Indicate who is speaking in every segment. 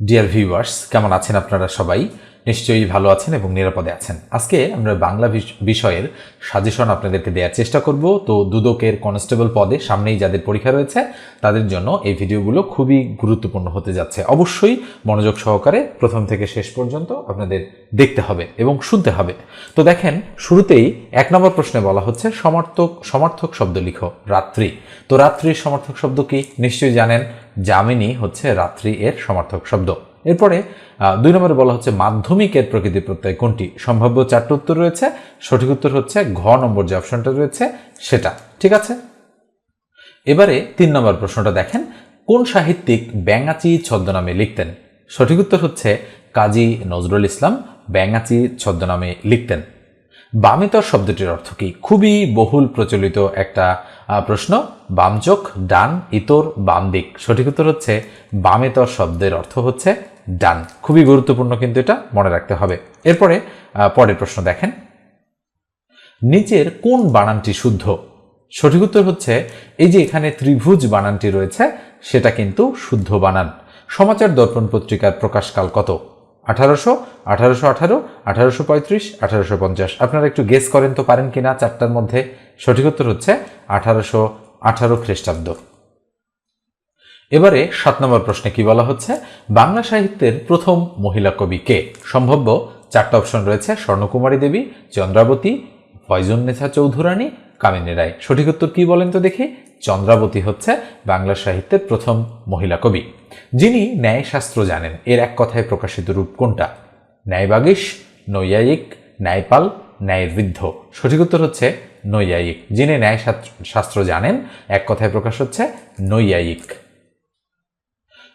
Speaker 1: Dear viewers কেমন আছেন আপনারা সবাই? নিশ্চয়ই ভালো আছেন এবং নিরাপদে আছেন। আজকে আমরা বাংলা বিষয়ের সাজেশন আপনাদেরকে দেওয়ার চেষ্টা করব। তো দুদকের কনস্টেবল পদে সামনেই যাদের পরীক্ষা রয়েছে, তাদের জন্য এই ভিডিওগুলো খুবই গুরুত্বপূর্ণ হতে যাচ্ছে। অবশ্যই মনোযোগ সহকারে প্রথম থেকে শেষ পর্যন্ত আপনাদের দেখতে হবে এবং শুনতে হবে। তো দেখেন, শুরুতেই এক নম্বর প্রশ্নে বলা হচ্ছে, সমর্থক সমর্থক শব্দ লিখো, রাত্রি। তো রাত্রির সমর্থক শব্দ কি? নিশ্চয়ই জানেন, যামিনী হচ্ছে রাত্রি এর সমর্থক শব্দ। এরপরে দুই নম্বরে বলা হচ্ছে মাধ্যমিকের প্রকৃতি প্রত্যয় কোনটি? সম্ভাব্য চারটে উত্তর রয়েছে। সঠিক উত্তর হচ্ছে ঘ নম্বর যে অপশনটা রয়েছে, সেটা। ঠিক আছে? এবারে তিন নম্বর প্রশ্নটা দেখেন। কোন সাহিত্যিক ব্যাঙাচি ছদ্মনামে লিখতেন? সঠিক উত্তর হচ্ছে কাজী নজরুল ইসলাম ব্যাঙাচি ছদ্মনামে লিখতেন। বামেতর শব্দটির অর্থ কি? খুবই বহুল প্রচলিত একটা প্রশ্ন। বামচোখ ডান, ইতর, বাম দিক। সঠিক উত্তর হচ্ছে বামেতর শব্দের অর্থ হচ্ছে ডান। খুবই গুরুত্বপূর্ণ কিন্তু এটা মনে রাখতে হবে। এরপরে পরের প্রশ্ন দেখেন। নিচের কোন বানানটি শুদ্ধ? সঠিক উত্তর হচ্ছে এই যে এখানে ত্রিভুজ বানানটি রয়েছে, সেটা কিন্তু শুদ্ধ বানান। সমাচার দর্পণ পত্রিকার প্রকাশকাল কত? আঠারোশো আঠারোশো আঠারো, আঠারোশো পঁয়ত্রিশ, আঠারোশো পঞ্চাশ। আপনারা একটু গেস করেন তো পারেন কিনা, চারটার মধ্যে সঠিক উত্তর হচ্ছে আঠারোশো আঠারো খ্রিস্টাব্দ। এবারে সাত নম্বর প্রশ্নে কি বলা হচ্ছে? বাংলা সাহিত্যের প্রথম মহিলা কবি কে? সম্ভাব্য চারটা অপশন রয়েছে, স্বর্ণকুমারী দেবী, চন্দ্রাবতী, ফয়জুন্নেছা চৌধুরানী কামিনী রায়। সঠিক উত্তর কি বলেন তো দেখি? চন্দ্রাবতী হচ্ছে বাংলা সাহিত্যের প্রথম মহিলা কবি। যিনি ন্যায়শাস্ত্র জানেন। এর এক কথায় প্রকাশিত রূপ কোনটা? ন্যায়বাগীশ নৈয়ায়িক, ন্যায়পাল, ন্যায়বৃদ্ধ। সঠিক উত্তর হচ্ছে নৈয়ায়িক। যিনি ন্যায় শাস্ত্র জানেন, এক কথায় প্রকাশ হচ্ছে নৈয়ায়িক।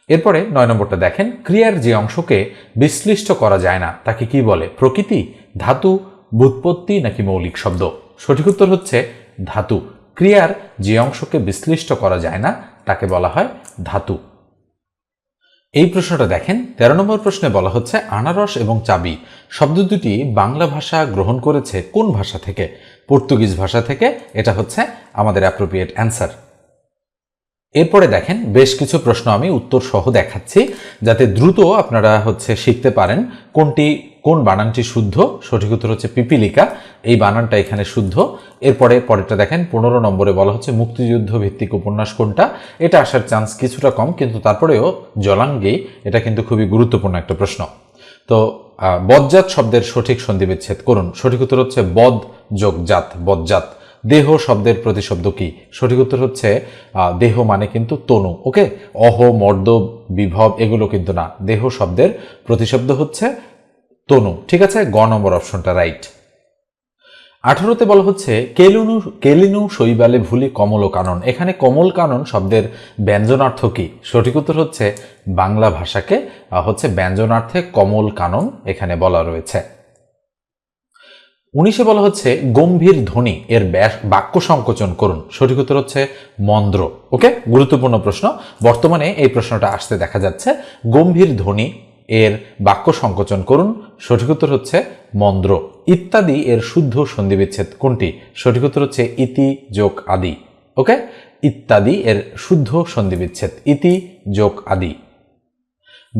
Speaker 1: এরপরে নয় নম্বরটা দেখেন। ক্রিয়ার যে অংশকে বিশ্লিষ্ট করা যায় না, তাকে কি বলে? প্রকৃতি, ধাতু বুৎপত্তি নাকি মৌলিক শব্দ? সঠিক উত্তর হচ্ছে ধাতু। ক্রিয়ার যে অংশকে বিশ্লিষ্ট করা যায় না, তাকে বলা হয় ধাতু। এই প্রশ্নটা দেখেন, তেরো নম্বর প্রশ্নে বলা হচ্ছে আনারস এবং চাবি। শব্দ দুটি বাংলা ভাষা গ্রহণ করেছে কোন ভাষা থেকে? পর্তুগিজ ভাষা থেকে। এটা হচ্ছে আমাদের অ্যাপ্রোপ্রিয়েট অ্যান্সার এরপরে দেখেন, বেশ কিছু প্রশ্ন আমি উত্তর সহ দেখাচ্ছি, যাতে দ্রুত আপনারা হচ্ছে শিখতে পারেন কোনটি, কোন বানানটি শুদ্ধ। সঠিক উত্তর হচ্ছে পিপিলিকা, এই বানানটা এখানে শুদ্ধ। এরপরে পরেরটা দেখেন, পনেরো নম্বরে বলা হচ্ছে মুক্তিযুদ্ধ ভিত্তিক উপন্যাস কোনটা। এটা আসার চান্স কিছুটা কম, কিন্তু তারপরেও জলাঙ্গি, এটা কিন্তু খুবই গুরুত্বপূর্ণ একটা প্রশ্ন। তো বজ্জাত শব্দের সঠিক সন্ধিবিচ্ছেদ করুন। সঠিক উত্তর হচ্ছে বদ যোগ জাত বজ্জাত দেহ শব্দের প্রতিশব্দ কি? সঠিক উত্তর হচ্ছে দেহ মানে কিন্তু তনু, ওকে? অহ, মর্দ, বিভব এগুলো কিন্তু না। দেহ শব্দের প্রতিশব্দ হচ্ছে তনু। ঠিক আছে? গ নম্বর অপশনটা রাইট। আঠারোতে বলা হচ্ছে, কেলিনু কেলিনু শৈবালে ভুলি কমল কানন। এখানে কমল কানন শব্দের ব্যঞ্জনার্থ কি? সঠিক উত্তর হচ্ছে, বাংলা ভাষাকে হচ্ছে ব্যঞ্জনার্থে কমল কানন এখানে বলা রয়েছে। উনিশে বলা হচ্ছে গম্ভীর ধ্বনি, এর ব্যাস- বাক্য সংকোচন করুন। সঠিক উত্তর হচ্ছে মন্দ্র। ওকে? গুরুত্বপূর্ণ প্রশ্ন। বর্তমানে এই প্রশ্নটা আসতে দেখা যাচ্ছে। গম্ভীর ধ্বনি, এর বাক্য সংকোচন করুন। সঠিক উত্তর হচ্ছে মন্দ্র। ইত্যাদি এর শুদ্ধ সন্ধিবিচ্ছেদ কোনটি? সঠিক উত্তর হচ্ছে ইতি, যোগ, আদি। ওকে? ইত্যাদি এর শুদ্ধ সন্ধিবিচ্ছেদ। ইতি, যোগ, আদি।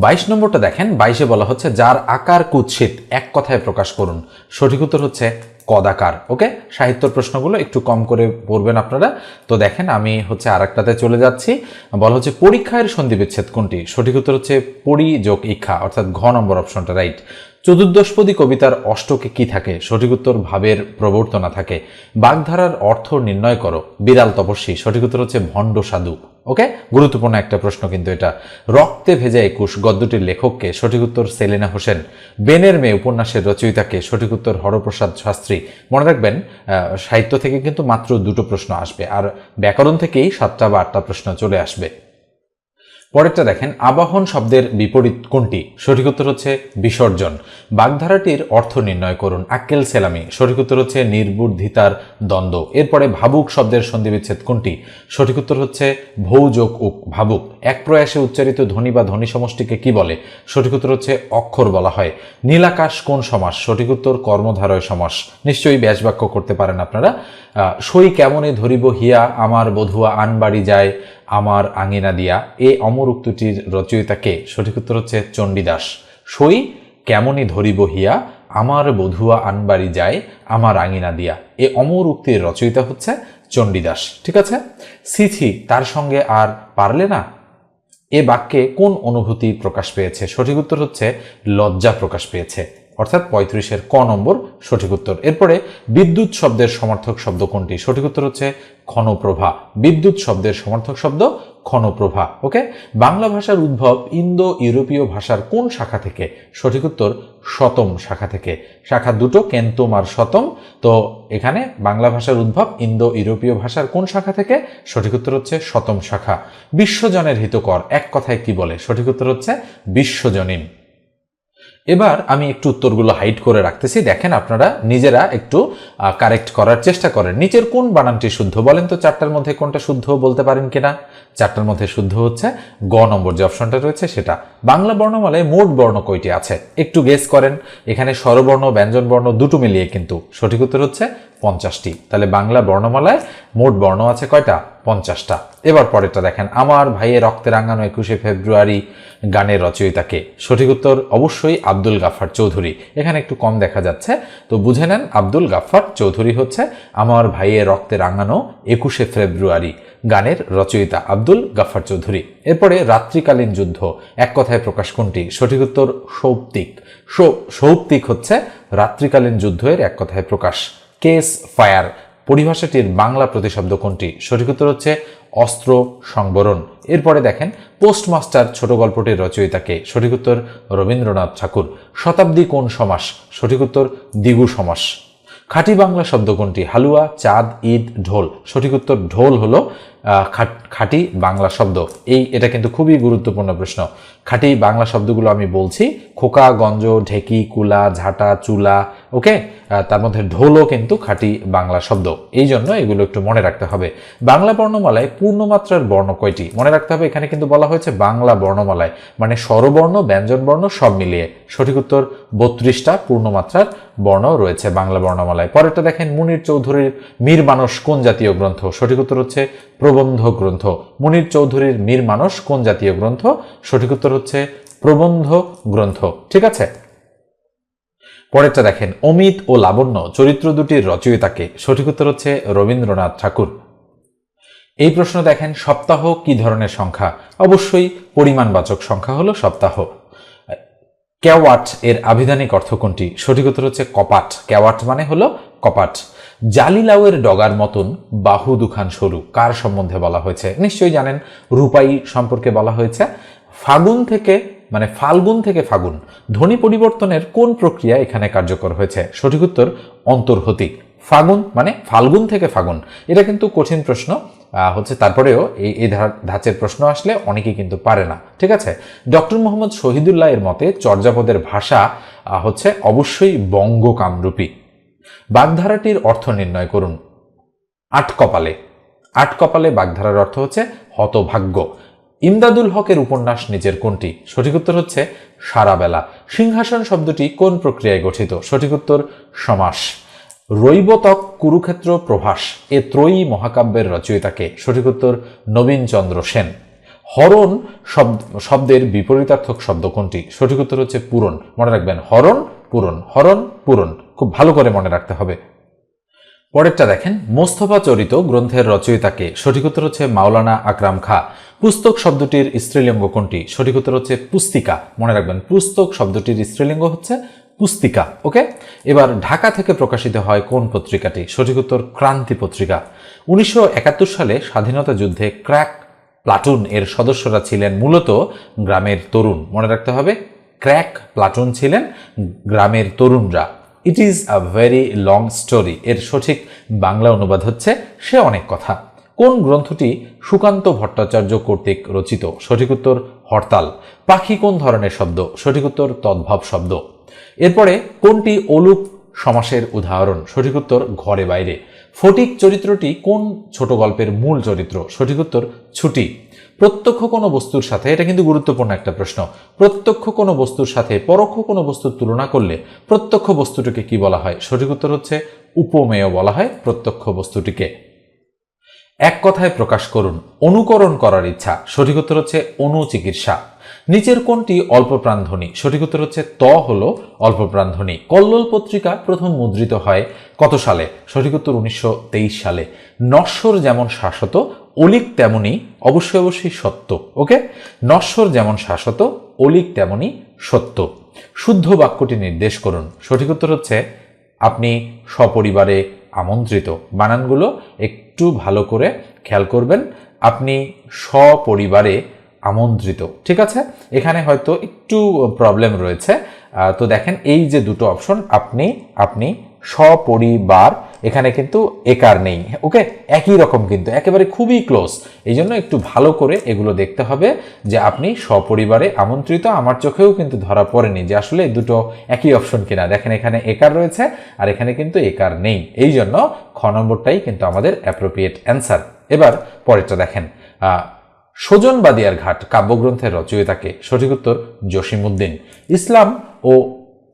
Speaker 1: বাইশ নম্বরটা দেখেন, বাইশে বলা হচ্ছে, যার আকার কুৎসিত, এক কথায় প্রকাশ করুন। সঠিক উত্তর হচ্ছে কদাকার, ওকে? সাহিত্যর প্রশ্নগুলো একটু কম করে পড়বেন আপনারা। তো দেখেন, আমি হচ্ছে আর একটাতে চলে যাচ্ছি। বলা হচ্ছে, পরীক্ষার সন্ধিবিচ্ছেদ কোনটি? সঠিক উত্তর হচ্ছে পরিযোগ ইক্ষা, অর্থাৎ ঘ নম্বর অপশনটা রাইট চতুর্দশপদী কবিতার অষ্টকে কি থাকে? সঠিক উত্তর ভাবের প্রবর্তনা থাকে। বাগধারার অর্থ নির্ণয় করো। বিড়াল তপস্বী। সঠিক উত্তর হচ্ছে ভণ্ড সাধু। ওকে? গুরুত্বপূর্ণ একটা প্রশ্ন কিন্তু এটা। রক্তে ভেজা একুশ গদ্যটির লেখককে সঠিক উত্তর সেলেনা হোসেন। বেনের মেয়ে উপন্যাসের রচয়িতাকে সঠিক উত্তর হরপ্রসাদ শাস্ত্রী। মনে রাখবেন সাহিত্য থেকে কিন্তু মাত্র দুটো প্রশ্ন আসবে। আর ব্যাকরণ থেকেই সাতটা বা আটটা প্রশ্ন চলে আসবে। পরেরটা দেখেন, আবাহন শব্দের বিপরীত কোনটি? সঠিক উত্তর হচ্ছে বিসর্জন। বাগধারাটির অর্থ নির্ণয় করুন। আক্কেল সেলামি। সঠিক উত্তর হচ্ছে নির্বুদ্ধিতার দ্বন্দ্ব। এরপরে ভাবুক শব্দের সন্ধিবিচ্ছেদ কোনটি? সঠিক উত্তর হচ্ছে ভৌযোগ উক ভাবুক। এক প্রয়াসে উচ্চারিত ধ্বনি বা ধ্বনি সমষ্টিকে কি বলে? সঠিক উত্তর হচ্ছে অক্ষর বলা হয়। নীলাকাশ কোন সমাস? সঠিক উত্তর কর্মধারয় সমাস। নিশ্চয়ই ব্যাস বাক্য করতে পারেন আপনারা। সই কেমনে ধরিব হিয়া? আমার বধুয়া আনবাড়ি যায়। আমার আঙিনা দিয়া এ অমর উক্তিটির রচয়িতাকে সঠিক উত্তর হচ্ছে চণ্ডীদাস। সই কেমনই ধরিব হিয়া? আমার বধুয়া আনবাড়ি যায় আমার আঙিনা দিয়া। এ অমর উক্তির রচয়িতা হচ্ছে চণ্ডীদাস। ঠিক আছে? সিথি তার সঙ্গে আর পারলে না? এ বাক্যে কোন অনুভূতি প্রকাশ পেয়েছে? সঠিক উত্তর হচ্ছে লজ্জা প্রকাশ পেয়েছে। অর্থাৎ পঁয়ত্রিশের ক নম্বর সঠিক উত্তর। এরপরে বিদ্যুৎ শব্দের সমর্থক শব্দ কোনটি? সঠিক উত্তর হচ্ছে ক্ষণপ্রভা। বিদ্যুৎ শব্দের সমর্থক শব্দ ক্ষণপ্রভা, ওকে? বাংলা ভাষার উদ্ভব ইন্দো ইউরোপীয় ভাষার কোন শাখা থেকে? সঠিক উত্তর, শতম শাখা থেকে। শাখা দুটো, কেন্তম আর শতম। তো এখানে বাংলা ভাষার উদ্ভব ইন্দো ইউরোপীয় ভাষার কোন শাখা থেকে? সঠিক উত্তর হচ্ছে শতম শাখা। বিশ্বজনের হিতকর, এক কথায় কি বলে? সঠিক উত্তর হচ্ছে বিশ্বজনীন। এবার আমি একটু উত্তরগুলো হাইড করে রাখতেছি। দেখেন আপনারা নিজেরা একটু কারেক্ট করার চেষ্টা করেন। নিচের কোন বানানটি শুদ্ধ বলেন তো? চারটার মধ্যে কোনটা শুদ্ধ বলতে পারেন কিনা? চারটার মধ্যে শুদ্ধ হচ্ছে গ নম্বর যে অপশনটা রয়েছে সেটা। বাংলা বর্ণমালায় মোট বর্ণ কয়টি আছে? একটু গেস করেন। এখানে স্বরবর্ণ ব্যঞ্জন বর্ণ দুটো মিলিয়ে কিন্তু সঠিক উত্তর হচ্ছে পঞ্চাশটি। তাহলে বাংলা বর্ণমালায় মোট বর্ণ আছে কয়টা? পঞ্চাশটা। এবার পরেরটা দেখেন, আমার ভাইয়ের রক্তে রাঙানো একুশে ফেব্রুয়ারি গানের রচয়িতাকে। সঠিক উত্তর অবশ্যই আব্দুল গাফার চৌধুরী। এখানে একটু কম দেখা যাচ্ছে, তো বুঝে নেন আব্দুল গাফার চৌধুরী হচ্ছে আমার ভাইয়ের রক্তে রাঙানো একুশে ফেব্রুয়ারি গানের রচয়িতা আব্দুল গাফার চৌধুরী। এরপরে রাত্রিকালীন যুদ্ধ, এক কথায় প্রকাশ কোনটি? সঠিক উত্তর সৌপ্তিক। সৌপ্তিক হচ্ছে রাত্রিকালীন যুদ্ধের এক কথায় প্রকাশ। Ceasefire. পরিভাষাটির বাংলা প্রতিশব্দ কোনটি? সঠিক উত্তর হচ্ছে অস্ত্র সংবরণ। এরপরে দেখেন, পোস্টমাস্টার ছোট গল্পটির রচয়িতাকে। সঠিক উত্তর রবীন্দ্রনাথ ঠাকুর। শতাব্দী কোন সমাস? সঠিক উত্তর দিগু সমাস। খাঁটি বাংলা শব্দ কোনটি? হালুয়া, চাঁদ, ঈদ, ঢোল। সঠিক উত্তর ঢোল হলো খাঁটি বাংলা শব্দ। এই এটা কিন্তু খুবই গুরুত্বপূর্ণ প্রশ্ন। খাঁটি বাংলা শব্দগুলো আমি বলছি, খোকা, গঞ্জ, ঢেকি, কুলা, ঝাঁটা, চুলা, ওকে? তার মধ্যে ঢোলও কিন্তু খাঁটি বাংলা শব্দ। এই জন্য এগুলো একটু মনে রাখতে হবে। বাংলা বর্ণমালায় পূর্ণমাত্রার বর্ণ কয়টি? মনে রাখতে হবে, এখানে কিন্তু বলা হয়েছে বাংলা বর্ণমালায় মানে স্বরবর্ণ ব্যঞ্জনবর্ণ সব মিলিয়ে। সঠিক উত্তর, বত্রিশটা পূর্ণমাত্রার বর্ণ রয়েছে বাংলা বর্ণমালায়। পরেরটা দেখেন, মুনির চৌধুরীর মীর মানস কোন জাতীয় গ্রন্থ? সঠিক উত্তর হচ্ছে প্রবন্ধ গ্রন্থ। মুনির চৌধুরীর মীর মানস কোন জাতীয় গ্রন্থ? সঠিক উত্তর হচ্ছে প্রবন্ধ গ্রন্থ। ঠিক আছে? পরেরটা দেখেন, অমিত ও লাবণ্য চরিত্র দুটির রচয়িতাকে। সঠিক উত্তর হচ্ছে রবীন্দ্রনাথ ঠাকুর। এই প্রশ্ন দেখেন, সপ্তাহ কি ধরনের সংখ্যা? অবশ্যই পরিমাণবাচক সংখ্যা হলো সপ্তাহ। ক্যাওয়াট এর আবিধানিক অর্থ কোনটি? সঠিক উত্তর হচ্ছে কপাট। ক্যাওয়াট মানে হলো কপাট। জালিলাউয়ের ডগার মতন বাহু দুখান সরু। কার সম্বন্ধে বলা হয়েছে? নিশ্চয়ই জানেন, রূপাই সম্পর্কে বলা হয়েছে। ফাগুন থেকে মানে ফাল্গুন থেকে ফাগুন, ধ্বনি পরিবর্তনের কোন প্রক্রিয়া এখানে কার্যকর হয়েছে? সঠিক উত্তর অন্তর্হতিক ফাগুন মানে ফাল্গুন থেকে ফাগুন। এটা কিন্তু কঠিন প্রশ্ন। হচ্ছে তারপরেও এই এই ধাঁচের প্রশ্ন আসলে অনেকে কিন্তু পারে না। ঠিক আছে? ডক্টর মোহাম্মদ শহীদুল্লাহ এর মতে চর্যাপদের ভাষা হচ্ছে অবশ্যই বঙ্গকামরূপী। বাগধারাটির অর্থ নির্ণয় করুন। আট কপালে। আট কপালে বাগধারার অর্থ হচ্ছে হতভাগ্য। ইমদাদুল হকের উপন্যাস নিজের কোনটি? সঠিক উত্তর হচ্ছে সারাবেলা। সিংহাসন শব্দটি কোন প্রক্রিয়ায় গঠিত? সঠিক উত্তর সমাস। রৈবতক কুরুক্ষেত্র প্রভাস। এ ত্রয়ী মহাকাব্যের রচয়িতাকে। সঠিক উত্তর নবীনচন্দ্র সেন। হরণ শব্দ শব্দের বিপরীতার্থক শব্দ কোনটি? সঠিক উত্তর হচ্ছে পূরণ। মনে রাখবেন, হরণ পূরণ, হরণ পূরণ, খুব ভালো করে মনে রাখতে হবে। পরেরটা দেখেন, মোস্তফা চরিত গ্রন্থের রচয়িতাকে সঠিক উত্তর হচ্ছে মাওলানা আকরাম খা। পুস্তক শব্দটির স্ত্রীলিঙ্গ কোনটি? সঠিক উত্তর হচ্ছে পুস্তিকা। মনে রাখবেন, পুস্তক শব্দটির স্ত্রীলিঙ্গ হচ্ছে পুস্তিকা, ওকে? এবার ঢাকা থেকে প্রকাশিত হয় কোন পত্রিকাটি? সঠিক উত্তর ক্রান্তি পত্রিকা। উনিশশো একাত্তর সালে স্বাধীনতা যুদ্ধে ক্র্যাক প্লাটুন এর সদস্যরা ছিলেন মূলত গ্রামের তরুণ। মনে রাখতে হবে ক্র্যাক প্লাটুন ছিলেন গ্রামের তরুণরা। It is a very long story এর সঠিক বাংলা অনুবাদ হচ্ছে সে অনেক কথা। কোন গ্রন্থটি সুকান্ত ভট্টাচার্য কর্তৃক রচিত? সঠিক উত্তর, হরতাল। পাখি কোন ধরনের শব্দ? সঠিক উত্তর, তদ্ভব শব্দ। এরপরে, কোনটি অলুক সমাসের উদাহরণ? সঠিক উত্তর, ঘরে বাইরে। ফটিক চরিত্রটি কোন ছোট গল্পের মূল চরিত্র? সঠিক উত্তর, ছুটি। প্রত্যক্ষ কোনো বস্তুর সাথে, এটা কিন্তু গুরুত্বপূর্ণ একটা প্রশ্ন, প্রত্যক্ষ কোনো বস্তুর সাথে, পরোক্ষ কোনো বস্তুর তুলনা করলে প্রত্যক্ষ বস্তুটিকে কি বলা হয়? সঠিক উত্তর হচ্ছে উপমেয় বলা হয় প্রত্যক্ষ বস্তুটিকে। এক কথায় প্রকাশ করুন, অনুকরণ করার ইচ্ছা, সঠিক উত্তর হচ্ছে অনুচিকিৎসা। নিচের কোনটি অল্প প্রাণধ্বনি সঠিক উত্তর হচ্ছে ত হল অল্প প্রাণধ্বনি কল্লোল পত্রিকা প্রথম মুদ্রিত হয় কত সালে? সঠিক উত্তর উনিশশো তেইশ সালে। নশ্বর যেমন শাশ্বত, অলিক তেমনি অবশ্যই অবশ্যই সত্য, ওকে? নশ্বর যেমন শাশ্বত, অলিক তেমনি সত্য। শুদ্ধ বাক্যটি নির্দেশ করুন। সঠিক উত্তর হচ্ছে, আপনি সপরিবারে আমন্ত্রিত। বানানগুলো একটু ভালো করে খেয়াল করবেন। আপনি সপরিবারে আমন্ত্রিত, ঠিক আছে? এখানে হয়তো একটু প্রবলেম রয়েছে। তো দেখেন এই যে দুটো অপশন আপনি আপনি সপরিবার এখানে কিন্তু একার নেই ওকে একই রকম কিন্তু, একেবারে খুবই ক্লোজ এই জন্য একটু ভালো করে এগুলো দেখতে হবে যে আপনি সপরিবারে আমন্ত্রিত, আমার চোখেও কিন্তু ধরা পড়েনি যে আসলে দুটো একই অপশন কিনা। দেখেন এখানে একার রয়েছে আর এখানে কিন্তু একার নেই। এই জন্য খ নম্বরটাই কিন্তু আমাদের অ্যাপ্রোপ্রিয়েট অ্যান্সার এবার পরেরটা দেখেন। আহ, বাদিয়ার ঘাট কাব্যগ্রন্থের রচয়িতাকে সঠিক উত্তর জসিমুদ্দিন ইসলাম ও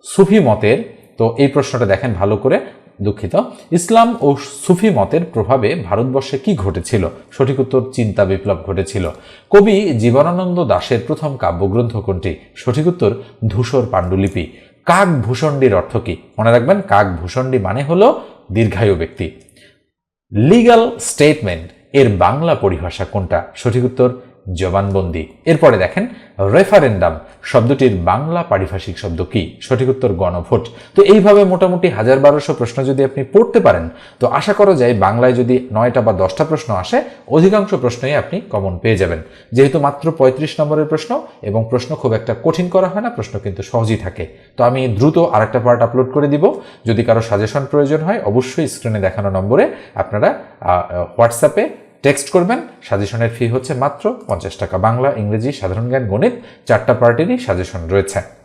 Speaker 1: সুফি মতের তো এই প্রশ্নটা দেখেন ভালো করে দুঃখিত। ইসলাম ও সুফি মতের প্রভাবে ভারতবর্ষে কি ঘটেছিল? সঠিক উত্তর চিন্তা বিপ্লব ঘটেছিল। কবি জীবনানন্দ দাশের প্রথম কাব্যগ্রন্থ কোনটি? সঠিক উত্তর ধূসর পাণ্ডুলিপি। কাক ভূষণ্ডীর অর্থ কি? মনে রাখবেন কাক ভূষণ্ডী মানে হলো দীর্ঘায়ু ব্যক্তি। লিগাল স্টেটমেন্ট এর বাংলা পরিভাষা কোনটা? সঠিক উত্তর জবানবন্দি। এরপরে দেখেন, রেফারেন্ডাম, শব্দটির বাংলা পারিভাষিক শব্দ কি? সঠিক উত্তর গণভোট। তো এইভাবে মোটামুটি হাজার বারোশো প্রশ্ন যদি আপনি পড়তে পারেন, তো আশা করা যায় বাংলায় যদি নয়টা বা দশটা প্রশ্ন আসে, অধিকাংশ প্রশ্নই আপনি কমন পেয়ে যাবেন। যেহেতু মাত্র পঁয়ত্রিশ নম্বরের প্রশ্ন এবং প্রশ্ন খুব একটা কঠিন করা হয় না, প্রশ্ন কিন্তু সহজই থাকে। তো আমি দ্রুত আরেকটা পার্ট আপলোড করে দিব। যদি কারও সাজেশন প্রয়োজন হয়, অবশ্যই স্ক্রিনে দেখানো নম্বরে আপনারা হোয়াটসঅ্যাপে টেক্সট করবেন, সাজেশনের ফি হচ্ছে মাত্র পঞ্চাশ টাকা। বাংলা, ইংরেজি, সাধারণ জ্ঞান, গণিত, চারটা পার্টিরই সাজেশন রয়েছে।